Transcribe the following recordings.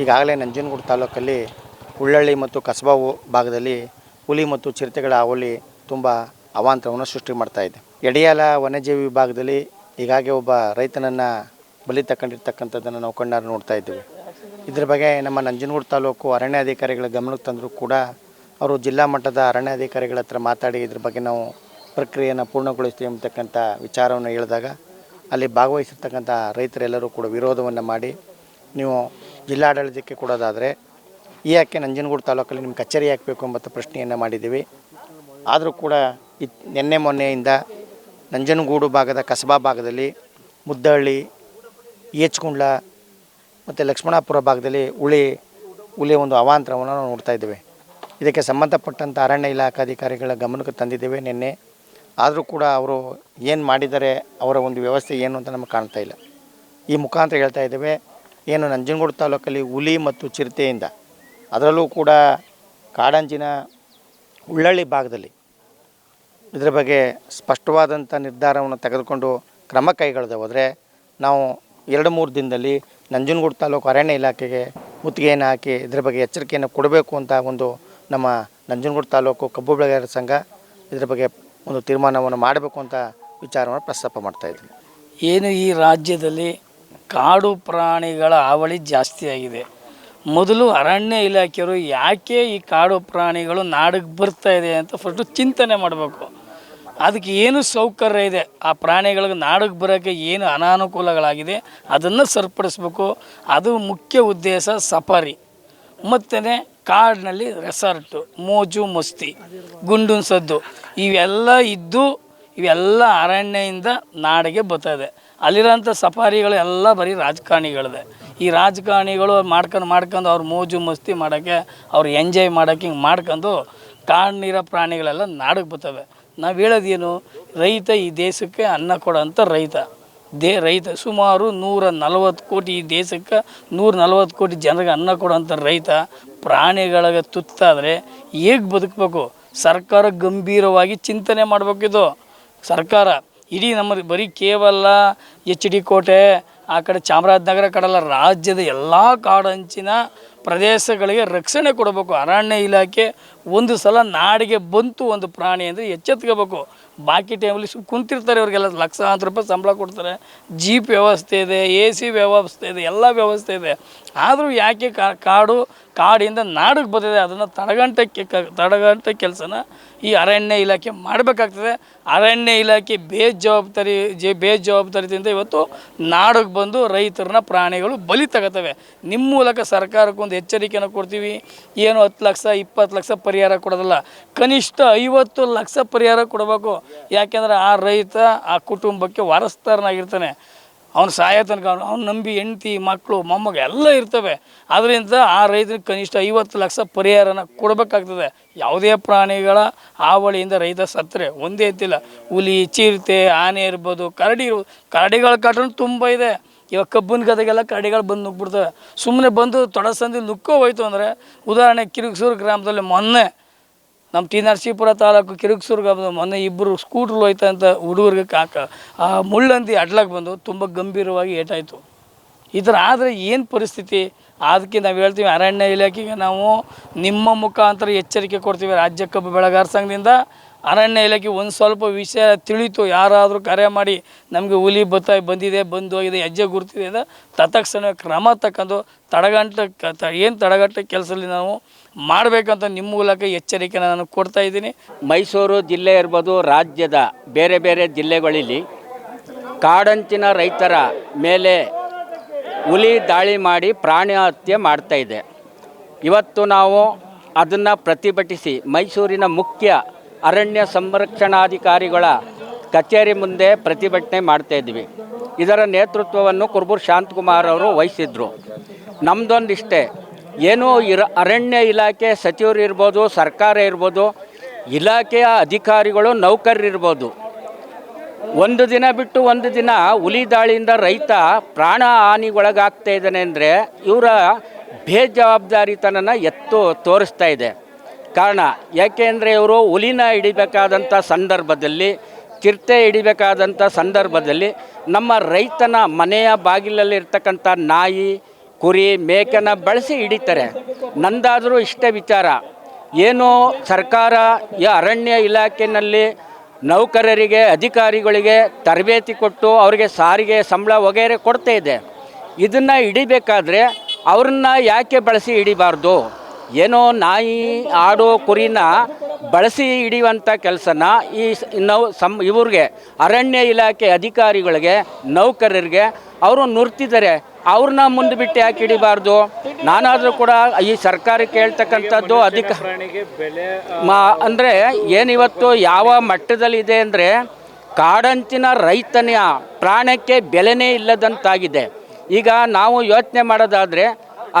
ಈಗಾಗಲೇ ನಂಜನಗೂಡು ತಾಲೂಕಲ್ಲಿ ಉಳ್ಳಳ್ಳಿ ಮತ್ತು ಕಸಬಾ ಭಾಗದಲ್ಲಿ ಹುಲಿ ಮತ್ತು ಚಿರತೆಗಳ ಹಾವಳಿ ತುಂಬ ಅವಾಂತರವನ್ನು ಸೃಷ್ಟಿ ಮಾಡ್ತಾ ಇದೆ. ಎಡೆಯಾಲ ವನ್ಯಜೀವಿ ವಿಭಾಗದಲ್ಲಿ ಈಗಾಗಲೇ ಒಬ್ಬ ರೈತನನ್ನು ಬಲಿ ತಗೊಂಡಿರ್ತಕ್ಕಂಥದ್ದನ್ನು ನಾವು ಕಣ್ಣಾರು ನೋಡ್ತಾ ಇದ್ದೀವಿ. ಇದ್ರ ಬಗ್ಗೆ ನಮ್ಮ ನಂಜನಗೂಡು ತಾಲೂಕು ಅರಣ್ಯಾಧಿಕಾರಿಗಳ ಗಮನಕ್ಕೆ ತಂದರೂ ಕೂಡ ಅವರು ಜಿಲ್ಲಾ ಮಟ್ಟದ ಅರಣ್ಯಾಧಿಕಾರಿಗಳ ಹತ್ರ ಮಾತಾಡಿ ಇದ್ರ ಬಗ್ಗೆ ನಾವು ಪ್ರಕ್ರಿಯೆಯನ್ನು ಪೂರ್ಣಗೊಳಿಸ್ತೀವಿ ಅಂತಕ್ಕಂಥ ವಿಚಾರವನ್ನು ಹೇಳಿದಾಗ ಅಲ್ಲಿ ಭಾಗವಹಿಸಿರ್ತಕ್ಕಂಥ ರೈತರೆಲ್ಲರೂ ಕೂಡ ವಿರೋಧವನ್ನು ಮಾಡಿ ನೀವು ಜಿಲ್ಲಾಡಳಿತಕ್ಕೆ ಕೊಡೋದಾದರೆ, ಈ ಯಾಕೆ ನಂಜನಗೂಡು ತಾಲೂಕಲ್ಲಿ ನಿಮ್ಮ ಕಚೇರಿ ಹಾಕಬೇಕು ಎಂಬ ಪ್ರಶ್ನೆಯನ್ನು ಮಾಡಿದ್ದೀವಿ. ಆದರೂ ಕೂಡ ಇತ್ ನಿನ್ನೆ ಮೊನ್ನೆಯಿಂದ ನಂಜನಗೂಡು ಭಾಗದ ಕಸಬಾ ಭಾಗದಲ್ಲಿ ಮುದ್ದಹಳ್ಳಿ ಏಚ್ಕುಂಡ್ಲ ಮತ್ತು ಲಕ್ಷ್ಮಣಾಪುರ ಭಾಗದಲ್ಲಿ ಹುಳಿ ಹುಲಿ ಒಂದು ಅವಾಂತರವನ್ನು ನಾವು ನೋಡ್ತಾ ಇದ್ದೇವೆ. ಇದಕ್ಕೆ ಸಂಬಂಧಪಟ್ಟಂಥ ಅರಣ್ಯ ಇಲಾಖಾಧಿಕಾರಿಗಳ ಗಮನಕ್ಕೆ ತಂದಿದ್ದೇವೆ ನಿನ್ನೆ. ಆದರೂ ಕೂಡ ಅವರು ಏನು ಮಾಡಿದ್ದಾರೆ, ಅವರ ಒಂದು ವ್ಯವಸ್ಥೆ ಏನು ಅಂತ ನಮಗೆ ಕಾಣ್ತಾ ಇಲ್ಲ. ಈ ಮುಖಾಂತರ ಹೇಳ್ತಾ ಇದ್ದೇವೆ ಏನು ನಂಜನಗೂಡು ತಾಲೂಕಲ್ಲಿ ಹುಲಿ ಮತ್ತು ಚಿರತೆಯಿಂದ, ಅದರಲ್ಲೂ ಕೂಡ ಕಾಡಂಚಿನ ಉಳ್ಳಳ್ಳಿ ಭಾಗದಲ್ಲಿ ಇದರ ಬಗ್ಗೆ ಸ್ಪಷ್ಟವಾದಂಥ ನಿರ್ಧಾರವನ್ನು ತೆಗೆದುಕೊಂಡು ಕ್ರಮ ಕೈಗೊಳ್ಳದೆ ಹೋದರೆ ನಾವು ಎರಡು ಮೂರು ದಿನದಲ್ಲಿ ನಂಜನಗೂಡು ತಾಲೂಕು ಅರಣ್ಯ ಇಲಾಖೆಗೆ ಮುತ್ತಿಗೆಯನ್ನು ಹಾಕಿ ಇದರ ಬಗ್ಗೆ ಎಚ್ಚರಿಕೆಯನ್ನು ಕೊಡಬೇಕು ಅಂತ ಒಂದು ನಮ್ಮ ನಂಜನಗೂಡು ತಾಲೂಕು ಕಬ್ಬು ಬೆಳೆಗಾರರ ಸಂಘ ಇದರ ಬಗ್ಗೆ ಒಂದು ತೀರ್ಮಾನವನ್ನು ಮಾಡಬೇಕು ಅಂತ ವಿಚಾರವನ್ನು ಪ್ರಸ್ತಾಪ ಮಾಡ್ತಾ ಇದ್ದೀವಿ ಏನು ಈ ರಾಜ್ಯದಲ್ಲಿ ಕಾಡು ಪ್ರಾಣಿಗಳ ಹಾವಳಿ ಜಾಸ್ತಿ ಆಗಿದೆ. ಮೊದಲು ಅರಣ್ಯ ಇಲಾಖೆಯವರು ಯಾಕೆ ಈ ಕಾಡು ಪ್ರಾಣಿಗಳು ನಾಡಿಗೆ ಬರ್ತಾ ಇದೆ ಅಂತ ಫಸ್ಟು ಚಿಂತನೆ ಮಾಡಬೇಕು. ಅದಕ್ಕೆ ಏನು ಸೌಕರ್ಯ ಇದೆ? ಆ ಪ್ರಾಣಿಗಳಿಗೆ ನಾಡಿಗೆ ಬರೋಕ್ಕೆ ಏನು ಅನಾನುಕೂಲಗಳಾಗಿದೆ? ಅದನ್ನು ಸರಿಪಡಿಸ್ಬೇಕು. ಅದು ಮುಖ್ಯ ಉದ್ದೇಶ ಸಫಾರಿ. ಮತ್ತು ಕಾಡಿನಲ್ಲಿ ರೆಸಾರ್ಟು ಮೋಜು, ಮಸ್ತಿ, ಗುಂಡುನ್ ಸದ್ದು. ಇವೆಲ್ಲ ಇದ್ದು ಇವೆಲ್ಲ ಅರಣ್ಯದಿಂದ ನಾಡಿಗೆ ಬರ್ತದೆ ಅಲ್ಲಿರೋಂಥ ಸಫಾರಿಗಳು ಎಲ್ಲ ಬರೀ ರಾಜಕಾರಣಿಗಳದೆ. ಈ ರಾಜಕಾರಣಿಗಳು ಮಾಡ್ಕೊಂಡು ಮಾಡ್ಕೊಂಡು ಅವ್ರು ಮೋಜು ಮಸ್ತಿ ಮಾಡೋಕ್ಕೆ, ಅವ್ರು ಎಂಜಾಯ್ ಮಾಡೋಕ್ಕೆ ಹಿಂಗೆ ಮಾಡ್ಕೊಂಡು ಕಾಣ್ನಿರೋ ಪ್ರಾಣಿಗಳೆಲ್ಲ ನಾಡಿಗೆ ಬರ್ತವೆ. ನಾವು ಹೇಳೋದೇನು, ರೈತ ಈ ದೇಶಕ್ಕೆ ಅನ್ನ ಕೊಡೋಂಥ ರೈತ. ದೇ ರೈತ ಸುಮಾರು ನೂರ ನಲವತ್ತು ಕೋಟಿ ಈ ದೇಶಕ್ಕೆ ನೂರ ನಲವತ್ತು ಕೋಟಿ ಜನರಿಗೆ ಅನ್ನ ಕೊಡೋಂಥ ರೈತ. ಪ್ರಾಣಿಗಳಿಗೆ ತುತ್ತಾದರೆ ಹೇಗೆ ಬದುಕಬೇಕು? ಸರ್ಕಾರ ಗಂಭೀರವಾಗಿ ಚಿಂತನೆ ಮಾಡಬೇಕಿದು. ಸರ್ಕಾರ ಇಡೀ ನಮ್ಮ ಬರೀ ಕೇವಲ ಎಚ್ ಡಿ ಕೋಟೆ, ಆ ಕಡೆ ಚಾಮರಾಜನಗರ ಕಡಲ ರಾಜ್ಯದ ಎಲ್ಲ ಕಾಡಂಚಿನ ಪ್ರದೇಶಗಳಿಗೆ ರಕ್ಷಣೆ ಕೊಡಬೇಕು. ಅರಣ್ಯ ಇಲಾಖೆ ಒಂದು ಸಲ ನಾಡಿಗೆ ಬಂತು ಒಂದು ಪ್ರಾಣಿ ಅಂದರೆ ಎಚ್ಚೆತ್ಕೋಬೇಕು. ಬಾಕಿ ಟೈಮಲ್ಲಿ ಸು ಕುಂತಿರ್ತಾರೆ ಅವ್ರಿಗೆಲ್ಲ ಲಕ್ಷಾಂತರ ರೂಪಾಯಿ ಸಂಬಳ ಕೊಡ್ತಾರೆ. ಜೀಪ್ ವ್ಯವಸ್ಥೆ ಇದೆ ಎ ಸಿ ವ್ಯವಸ್ಥೆ ಇದೆ, ಎಲ್ಲ ವ್ಯವಸ್ಥೆ ಇದೆ. ಆದರೂ ಯಾಕೆ ಕಾಡು, ಕಾಡಿಂದ ನಾಡಿಗೆ ಬಂದಿದೆ? ಅದನ್ನು ತಡಗಂಟಕ್ಕೆ ಕ ತಡಗಂಟ ಕೆಲಸನ ಈ ಅರಣ್ಯ ಇಲಾಖೆ ಮಾಡಬೇಕಾಗ್ತದೆ. ಅರಣ್ಯ ಇಲಾಖೆ ಬೇಜವಾಬ್ದಾರಿ, ಜೆ ಬೇಜವಾಬ್ದಾರಿಯಿಂದ ಇವತ್ತು ನಾಡಿಗೆ ಬಂದು ರೈತರನ್ನ ಪ್ರಾಣಿಗಳು ಬಲಿ ತಗೋತವೆ. ನಿಮ್ಮ ಮೂಲಕ ಸರ್ಕಾರಕ್ಕೊಂದು ಎಚ್ಚರಿಕೆಯನ್ನು ಕೊಡ್ತೀವಿ. ಏನು ಹತ್ತು ಲಕ್ಷ, ಇಪ್ಪತ್ತು ಲಕ್ಷ ಪರಿಹಾರ ಕೊಡೋದಲ್ಲ. ಕನಿಷ್ಠ ಐವತ್ತು ಲಕ್ಷ ಪರಿಹಾರ ಕೊಡಬೇಕು. ಯಾಕೆಂದ್ರೆ ಆ ರೈತ ಆ ಕುಟುಂಬಕ್ಕೆ ವಾರಸ್ತಾರನಾಗಿರ್ತಾನೆ. ಅವ್ನು ಸಾಯೋ ತನಕ ಅವ್ನು ಅವ್ನು ನಂಬಿ ಹೆಂಡ್ತಿ ಮಕ್ಕಳು ಮೊಮ್ಮಗ ಎಲ್ಲ ಇರ್ತವೆ. ಅದರಿಂದ ಆ ರೈತನಿಗೆ ಕನಿಷ್ಠ ಐವತ್ತು ಲಕ್ಷ ಪರಿಹಾರನ ಕೊಡಬೇಕಾಗ್ತದೆ. ಯಾವುದೇ ಪ್ರಾಣಿಗಳ ಹಾವಳಿಯಿಂದ ರೈತ ಸತ್ತರೆ. ಒಂದೇ ಅಂತಿಲ್ಲ ಹುಲಿ, ಚಿರತೆ, ಆನೆ ಇರ್ಬೋದು, ಕರಡಿ ಇರ್ಬೋದು. ಕರಡಿಗಳ ಕಾಟನು ತುಂಬ ಇದೆ. ಇವಾಗ ಕಬ್ಬಿನ ಗದಗೆಲ್ಲ ಕರಡಿಗಳು ಬಂದು ನುಗ್ಬಿಡ್ತವೆ ಸುಮ್ಮನೆ ಬಂದು ತೊಡಸಂದಿ ನುಕ್ಕೋ ಹೋಯ್ತು ಅಂದರೆ ಉದಾಹರಣೆ ಕಿರುಗಸೂರು ಗ್ರಾಮದಲ್ಲಿ ಮೊನ್ನೆ ನಮ್ಮ ಟಿ ನರಸೀಪುರ ತಾಲೂಕು ಕಿರುಕ್ಸೂರ್ಗ ಮೊನ್ನೆ ಇಬ್ಬರು ಸ್ಕೂಟ್ರ್ ಹೋಯ್ತಂತ ಹುಡುಗರಿಗೆ ಕಾಕ, ಆ ಮುಳ್ಳಂದಿ ಅಡ್ಲಾಕ್ ಬಂದು ತುಂಬ ಗಂಭೀರವಾಗಿ ಏಟಾಯಿತು. ಈ ಥರ ಆದರೆ ಏನು ಪರಿಸ್ಥಿತಿ? ಅದಕ್ಕೆ ನಾವು ಹೇಳ್ತೀವಿ, ಅರಣ್ಯ ಇಲಾಖೆಗೆ ನಾವು ನಿಮ್ಮ ಮುಖಾಂತರ ಎಚ್ಚರಿಕೆ ಕೊಡ್ತೀವಿ, ರಾಜ್ಯ ಕಬ್ಬು ಬೆಳೆಗಾರ ಸಂಘದಿಂದ. ಅರಣ್ಯ ಇಲಾಖೆ ಒಂದು ಸ್ವಲ್ಪ ವಿಷಯ ತಿಳಿತು, ಯಾರಾದರೂ ಕರೆ ಮಾಡಿ ನಮಗೆ ಹುಲಿ ಬತ್ತ ಬಂದಿದೆ, ಬಂದು ಹೋಗಿದೆ, ಹೆಜ್ಜೆ ಗುರುತಿದೆ ಅಂತ ತತ್ಕ್ಷಣ ಕ್ರಮ ತಕ್ಕಂಡು ತಡಗಂಟ ಏನು ತಡೆಗಟ್ಟ ಕೆಲಸದಲ್ಲಿ ನಾವು ಮಾಡಬೇಕಂತ ನಿಮ್ಮ ಮೂಲಕ ಎಚ್ಚರಿಕೆನ ನಾನು ಕೊಡ್ತಾ ಇದ್ದೀನಿ. ಮೈಸೂರು ಜಿಲ್ಲೆ ಇರ್ಬೋದು ರಾಜ್ಯದ ಬೇರೆ ಬೇರೆ ಜಿಲ್ಲೆಗಳಲ್ಲಿ ಕಾಡಂಚಿನ ರೈತರ ಮೇಲೆ ಹುಲಿ ದಾಳಿ ಮಾಡಿ ಪ್ರಾಣಿ ಹತ್ಯೆ ಮಾಡ್ತಾ ಇದೆ. ಇವತ್ತು ನಾವು ಅದನ್ನು ಪ್ರತಿಭಟಿಸಿ ಮೈಸೂರಿನ ಮುಖ್ಯ ಅರಣ್ಯ ಸಂರಕ್ಷಣಾಧಿಕಾರಿಗಳ ಕಚೇರಿ ಮುಂದೆ ಪ್ರತಿಭಟನೆ ಮಾಡ್ತಾ ಇದ್ವಿ. ಇದರ ನೇತೃತ್ವವನ್ನು ಕುರ್ಬೂರ್ ಶಾಂತಕುಮಾರ್ ಅವರು ವಹಿಸಿದ್ರು. ನಮ್ಮದೊಂದಿಷ್ಟೇ ಏನು ಇರ, ಅರಣ್ಯ ಇಲಾಖೆ ಸಚಿವರು ಇರ್ಬೋದು, ಸರ್ಕಾರ ಇರ್ಬೋದು, ಇಲಾಖೆಯ ಅಧಿಕಾರಿಗಳು ನೌಕರರಿರ್ಬೋದು ಒಂದು ದಿನ ಬಿಟ್ಟು ಒಂದು ದಿನ ಹುಲಿ ದಾಳಿಯಿಂದ ರೈತ ಪ್ರಾಣ ಹಾನಿಗೊಳಗಾಗ್ತಾ ಇದ್ದಾನೆ ಅಂದರೆ ಇವರ ಬೇಜವಾಬ್ದಾರಿತನನ ಎತ್ತು ತೋರಿಸ್ತಾ ಇದೆ. ಕಾರಣ ಯಾಕೆಂದರೆ ಇವರು ಹುಲಿನ ಹಿಡಿಬೇಕಾದಂಥ ಸಂದರ್ಭದಲ್ಲಿ, ಚಿರತೆ ಹಿಡಿಬೇಕಾದಂಥ ಸಂದರ್ಭದಲ್ಲಿ ನಮ್ಮ ರೈತನ ಮನೆಯ ಬಾಗಿಲಲ್ಲಿರ್ತಕ್ಕಂಥ ನಾಯಿ, ಕುರಿ, ಮೇಕೆನ ಬಳಸಿ ಹಿಡಿತಾರೆ. ನಂದಾದರೂ ಇಷ್ಟೇ ವಿಚಾರ. ಏನು ಸರ್ಕಾರ ಈ ಅರಣ್ಯ ಇಲಾಖೆಯಲ್ಲಿ ನೌಕರರಿಗೆ, ಅಧಿಕಾರಿಗಳಿಗೆ ತರಬೇತಿ ಕೊಟ್ಟು ಅವರಿಗೆ ಸಾರಿಗೆ ಸಂಬಳ ವಗೇರೆ ಕೊಡ್ತಾ ಇದೆ. ಇದನ್ನು ಹಿಡಿಬೇಕಾದ್ರೆ ಅವ್ರನ್ನ ಯಾಕೆ ಬಳಸಿ ಹಿಡಿಬಾರ್ದು? ಏನೋ ನಾಯಿ ಆಡೋ ಕುರಿನ ಬಳಸಿ ಹಿಡಿಯುವಂಥ ಕೆಲಸನ ಈ ನೌ, ಸಂ, ಇವ್ರಿಗೆ ಅರಣ್ಯ ಇಲಾಖೆ ಅಧಿಕಾರಿಗಳಿಗೆ, ನೌಕರರಿಗೆ ಅವರು ನುರ್ತಿದ್ದಾರೆ ಅವ್ರನ್ನ ಮುಂದೆ ಬಿಟ್ಟು ಯಾಕೆ ಹಿಡಿಬಾರ್ದು? ನಾನಾದರೂ ಕೂಡ ಈ ಸರ್ಕಾರಕ್ಕೆ ಹೇಳ್ತಕ್ಕಂಥದ್ದು ಅಧಿಕ ಮಾ, ಅಂದರೆ ಏನಿವತ್ತು ಯಾವ ಮಟ್ಟದಲ್ಲಿದೆ ಅಂದರೆ ಕಾಡಂಚಿನ ರೈತನ ಪ್ರಾಣಕ್ಕೆ ಬೆಲೆನೇ ಇಲ್ಲದಂತಾಗಿದೆ. ಈಗ ನಾವು ಯೋಚನೆ ಮಾಡೋದಾದರೆ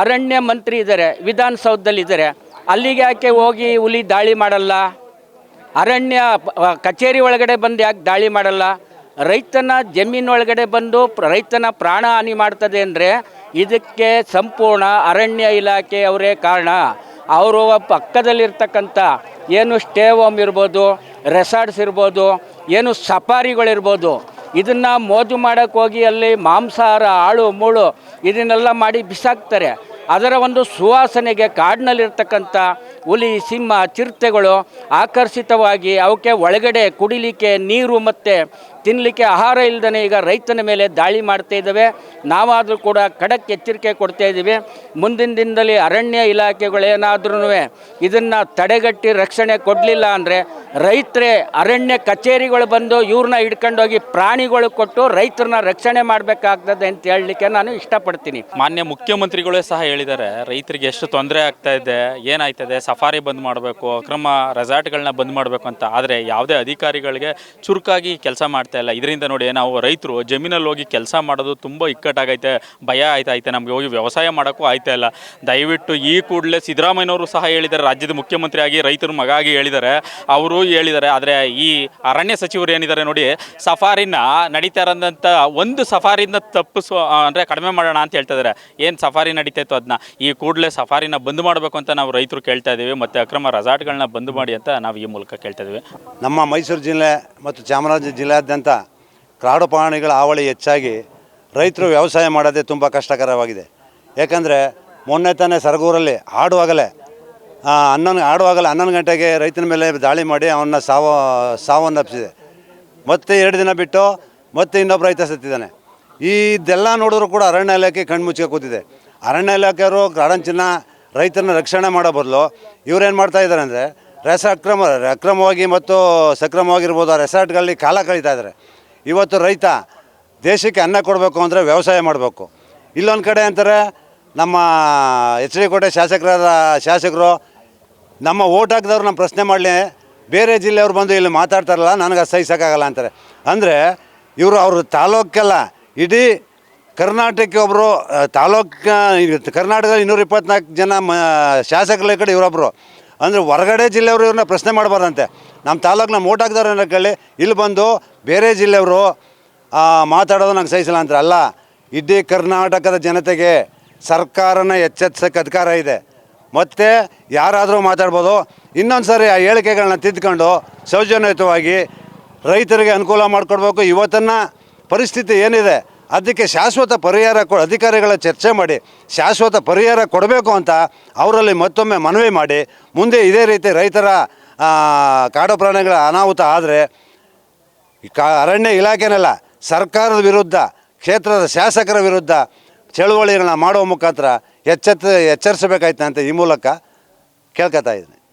ಅರಣ್ಯ ಮಂತ್ರಿ ಇದ್ದಾರೆ ವಿಧಾನಸೌಧದಲ್ಲಿದ್ದಾರೆ ಅಲ್ಲಿಗೆ ಯಾಕೆ ಹೋಗಿ ಹುಲಿ ದಾಳಿ ಮಾಡಲ್ಲ? ಅರಣ್ಯ ಕಚೇರಿ ಒಳಗಡೆ ಬಂದು ಯಾಕೆ ದಾಳಿ ಮಾಡಲ್ಲ? ರೈತನ ಜಮೀನೊಳಗಡೆ ಬಂದು ರೈತನ ಪ್ರಾಣ ಹಾನಿ ಮಾಡ್ತದೆ ಅಂದರೆ ಇದಕ್ಕೆ ಸಂಪೂರ್ಣ ಅರಣ್ಯ ಇಲಾಖೆ ಅವರೇ ಕಾರಣ. ಅವರು ಪಕ್ಕದಲ್ಲಿರ್ತಕ್ಕಂಥ ಏನು ಸ್ಟೇ ಹೋಮ್ ಇರ್ಬೋದು, ರೆಸಾರ್ಟ್ಸ್ ಇರ್ಬೋದು, ಏನು ಸಫಾರಿಗಳಿರ್ಬೋದು ಇದನ್ನು ಮೋಜು ಮಾಡೋಕ್ಕೆ ಹೋಗಿ ಅಲ್ಲಿ ಮಾಂಸಾಹಾರ, ಆಳು, ಮೂಳು ಇದನ್ನೆಲ್ಲ ಮಾಡಿ ಬಿಸಾಕ್ತಾರೆ. ಅದರ ಒಂದು ಸುವಾಸನೆಗೆ ಕಾಡಿನಲ್ಲಿರ್ತಕ್ಕಂಥ ಹುಲಿ, ಸಿಂಹ, ಚಿರತೆಗಳು ಆಕರ್ಷಿತವಾಗಿ ಅವಕ್ಕೆ ಒಳಗಡೆ ಕುಡಿಲಿಕ್ಕೆ ನೀರು ಮತ್ತು ತಿನ್ನಲಿಕ್ಕೆ ಆಹಾರ ಇಲ್ಲದೇ ಈಗ ರೈತನ ಮೇಲೆ ದಾಳಿ ಮಾಡ್ತಾ ಇದ್ದಾವೆ. ನಾವಾದರೂ ಕೂಡ ಖಡಕ್ ಎಚ್ಚರಿಕೆ ಕೊಡ್ತಾ ಇದ್ದೀವಿ. ಮುಂದಿನ ದಿನದಲ್ಲಿ ಅರಣ್ಯ ಇಲಾಖೆಗಳೇನಾದ್ರೂ ಇದನ್ನು ತಡೆಗಟ್ಟಿ ರಕ್ಷಣೆ ಕೊಡಲಿಲ್ಲ ಅಂದರೆ ರೈತರೇ ಅರಣ್ಯ ಕಚೇರಿಗಳು ಬಂದು ಇವ್ರನ್ನ ಹಿಡ್ಕೊಂಡೋಗಿ ಪ್ರಾಣಿಗಳು ಕೊಟ್ಟು ರೈತರನ್ನ ರಕ್ಷಣೆ ಮಾಡಬೇಕಾಗ್ತದೆ ಅಂತ ಹೇಳಲಿಕ್ಕೆ ನಾನು ಇಷ್ಟಪಡ್ತೀನಿ. ಮಾನ್ಯ ಮುಖ್ಯಮಂತ್ರಿಗಳೇ ಸಹ ಹೇಳಿದ್ದಾರೆ, ರೈತರಿಗೆ ಎಷ್ಟು ತೊಂದರೆ ಆಗ್ತಾ ಇದೆ, ಏನಾಯ್ತದೆ, ಸಫಾರಿ ಬಂದ್ ಮಾಡಬೇಕು, ಅಕ್ರಮ ರೆಸಾರ್ಟ್ಗಳನ್ನ ಬಂದ್ ಮಾಡಬೇಕು ಅಂತ. ಆದರೆ ಯಾವುದೇ ಅಧಿಕಾರಿಗಳಿಗೆ ಚುರುಕಾಗಿ ಕೆಲಸ ಮಾಡ್ತಾ ಇಲ್ಲ. ಇದರಿಂದ ನೋಡಿ ನಾವು ರೈತರು ಜಮೀನಲ್ಲಿ ಹೋಗಿ ಕೆಲಸ ಮಾಡೋದು ತುಂಬ ಇಕ್ಕಟ್ಟಾಗೈತೆ, ಭಯ ಆಯ್ತೈತೆ ನಮಗೆ ಹೋಗಿ ವ್ಯವಸಾಯ ಮಾಡೋಕ್ಕೂ ಆಯ್ತಾ ಇಲ್ಲ. ದಯವಿಟ್ಟು ಈ ಕೂಡಲೇ ಸಿದ್ದರಾಮಯ್ಯನವರು ಸಹ ಹೇಳಿದ್ದಾರೆ. ರಾಜ್ಯದ ಮುಖ್ಯಮಂತ್ರಿಯಾಗಿ ರೈತರ ಮಗ ಆಗಿ ಹೇಳಿದ್ದಾರೆ. ಅವರು ಹೇಳಿದ್ದಾರೆ. ಆದರೆ ಈ ಅರಣ್ಯ ಸಚಿವರು ಏನಿದ್ದಾರೆ ನೋಡಿ, ಸಫಾರಿನ ನಡೀತಾ ಇರೋದಂಥ ಒಂದು ಸಫಾರಿನ ತಪ್ಪಿಸೋ ಅಂದರೆ ಕಡಿಮೆ ಮಾಡೋಣ ಅಂತ ಹೇಳ್ತಾ ಇದ್ದಾರೆ. ಏನು ಸಫಾರಿ ನಡೀತಾಯಿತ್ತು ಅದನ್ನ ಈ ಕೂಡಲೇ ಸಫಾರಿನ ಬಂದ್ ಮಾಡಬೇಕು ಅಂತ ನಾವು ರೈತರು ಕೇಳ್ತಾ ಇದ್ದೀವಿ. ಮತ್ತು ಅಕ್ರಮ ರೆಸಾರ್ಟ್ಗಳನ್ನ ಬಂದ್ ಮಾಡಿ ಅಂತ ನಾವು ಈ ಮೂಲಕ ಕೇಳ್ತಾ ಇದ್ದೀವಿ. ನಮ್ಮ ಮೈಸೂರು ಜಿಲ್ಲೆ ಮತ್ತು ಚಾಮರಾಜ ಜಿಲ್ಲೆಯಾದ್ಯಂತ ಕಾಡು ಪ್ರಾಣಿಗಳ ಹಾವಳಿ ಹೆಚ್ಚಾಗಿ ರೈತರು ವ್ಯವಸಾಯ ಮಾಡೋದೇ ತುಂಬ ಕಷ್ಟಕರವಾಗಿದೆ. ಏಕೆಂದರೆ ಮೊನ್ನೆ ತಾನೇ ಸರಗೂರಲ್ಲಿ ಆಡುವಾಗಲೇ ಹನ್ನೊಂದು ಆಡುವಾಗಲೇ ಹನ್ನೊಂದು ಗಂಟೆಗೆ ರೈತನ ಮೇಲೆ ದಾಳಿ ಮಾಡಿ ಅವನ್ನ ಸಾವ ಸಾವನ್ನಪ್ಪಿಸಿದೆ ಮತ್ತೆ ಎರಡು ದಿನ ಬಿಟ್ಟು ಮತ್ತೆ ಇನ್ನೊಬ್ಬ ರೈತ ಸತ್ತಿದ್ದಾನೆ. ಇದೆಲ್ಲ ನೋಡಿದ್ರು ಕೂಡ ಅರಣ್ಯ ಇಲಾಖೆ ಕಣ್ಮುಚ್ಚಿಗೆ ಕೂತಿದೆ. ಅರಣ್ಯ ಇಲಾಖೆಯವರು ಕಾಡಂಚಿನ ರೈತರನ್ನ ರಕ್ಷಣೆ ಮಾಡೋ ಬದಲು ಇವ್ರೇನು ಮಾಡ್ತಾ ಇದ್ದಾರೆ ಅಂದರೆ ರೆಸ ಅಕ್ರಮ ಅಕ್ರಮವಾಗಿ ಮತ್ತು ಸಕ್ರಮವಾಗಿರ್ಬೋದು, ಆ ರೆಸಾರ್ಟ್ಗಳಲ್ಲಿ ಕಾಲ ಕಳೀತಾ ಇದ್ದಾರೆ ಇವತ್ತು ರೈತ ದೇಶಕ್ಕೆ ಅನ್ನ ಕೊಡಬೇಕು ಅಂದರೆ ವ್ಯವಸಾಯ ಮಾಡಬೇಕು. ಇಲ್ಲೊಂದು ಕಡೆ ಅಂತಾರೆ, ನಮ್ಮ ಎಚ್ ಡಿ ಕೋಟೆ ಶಾಸಕರಾದ, ಶಾಸಕರು, ನಮ್ಮ ಓಟ್ ಹಾಕಿದವ್ರು ನಮ್ಮ ಪ್ರಶ್ನೆ ಮಾಡಲಿ, ಬೇರೆ ಜಿಲ್ಲೆಯವ್ರು ಬಂದು ಇಲ್ಲಿ ಮಾತಾಡ್ತಾರಲ್ಲ, ನನಗೆ ಸಹಿಸೋಕ್ಕಾಗಲ್ಲ ಅಂತಾರೆ. ಅಂದರೆ, ಇವರು ಅವ್ರ ತಾಲೂಕೆಲ್ಲ, ಇಡೀ ಕರ್ನಾಟಕಕ್ಕೆ ಒಬ್ಬರು ತಾಲೂಕು, ಕರ್ನಾಟಕದಲ್ಲಿ ಇನ್ನೂರ ಇಪ್ಪತ್ನಾಲ್ಕು ಜನ ಮ, ಶಾಸಕರ ಕಡೆ ಇವರೊಬ್ಬರು ಅಂದರೆ ಹೊರಗಡೆ ಜಿಲ್ಲೆಯವರು ಇವ್ರನ್ನ ಪ್ರಶ್ನೆ ಮಾಡಬಾರ್ದಂತೆ. ನಮ್ಮ ತಾಲೂಕಿನ ನಮ್ಮ ಓಟ್ ಅಂತ ಕೇಳಿ, ಇಲ್ಲಿ ಬಂದು ಬೇರೆ ಜಿಲ್ಲೆಯವರು ಮಾತಾಡೋದು ನಂಗೆ ಸಹಿಸಲ್ಲ ಅಂತಾರೆ ಅಲ್ಲ, ಇಡೀ ಕರ್ನಾಟಕದ ಜನತೆಗೆ ಸರ್ಕಾರನ ಎಚ್ಚೆತ್ಸಕ್ಕೆ ಅಧಿಕಾರ ಇದೆ. ಮತ್ತು ಯಾರಾದರೂ ಮಾತಾಡ್ಬೋದು ಇನ್ನೊಂದು ಸಾರಿ ಆ ಹೇಳಿಕೆಗಳನ್ನ ತಿದ್ಕೊಂಡು ಸೌಜನ್ಯಯುತವಾಗಿ ರೈತರಿಗೆ ಅನುಕೂಲ ಮಾಡಿಕೊಡ್ಬೇಕು. ಇವತ್ತನ್ನು ಪರಿಸ್ಥಿತಿ ಏನಿದೆ ಅದಕ್ಕೆ ಶಾಶ್ವತ ಪರಿಹಾರ ಕೊ ಅಧಿಕಾರಿಗಳ ಚರ್ಚೆ ಮಾಡಿ, ಶಾಶ್ವತ ಪರಿಹಾರ ಕೊಡಬೇಕು ಅಂತ ಅವರಲ್ಲಿ ಮತ್ತೊಮ್ಮೆ ಮನವಿ ಮಾಡಿ, ಮುಂದೆ ಇದೇ ರೀತಿ ರೈತರ ಕಾಡು ಪ್ರಾಣಿಗಳ ಅನಾಹುತ ಆದರೆ ಕಾ ಅರಣ್ಯ ಇಲಾಖೆನೆಲ್ಲ, ಸರ್ಕಾರದ ವಿರುದ್ಧ, ಕ್ಷೇತ್ರದ ಶಾಸಕರ ವಿರುದ್ಧ ಚಳುವಳಿಗಳನ್ನ ಮಾಡುವ ಮುಖಾಂತರ ಎಚ್ಚೆತ್ತ ಎಚ್ಚರಿಸಬೇಕಾಯ್ತು ಅಂತ ಈ ಮೂಲಕ ಕೇಳ್ಕೊತಾ ಇದ್ದೀನಿ.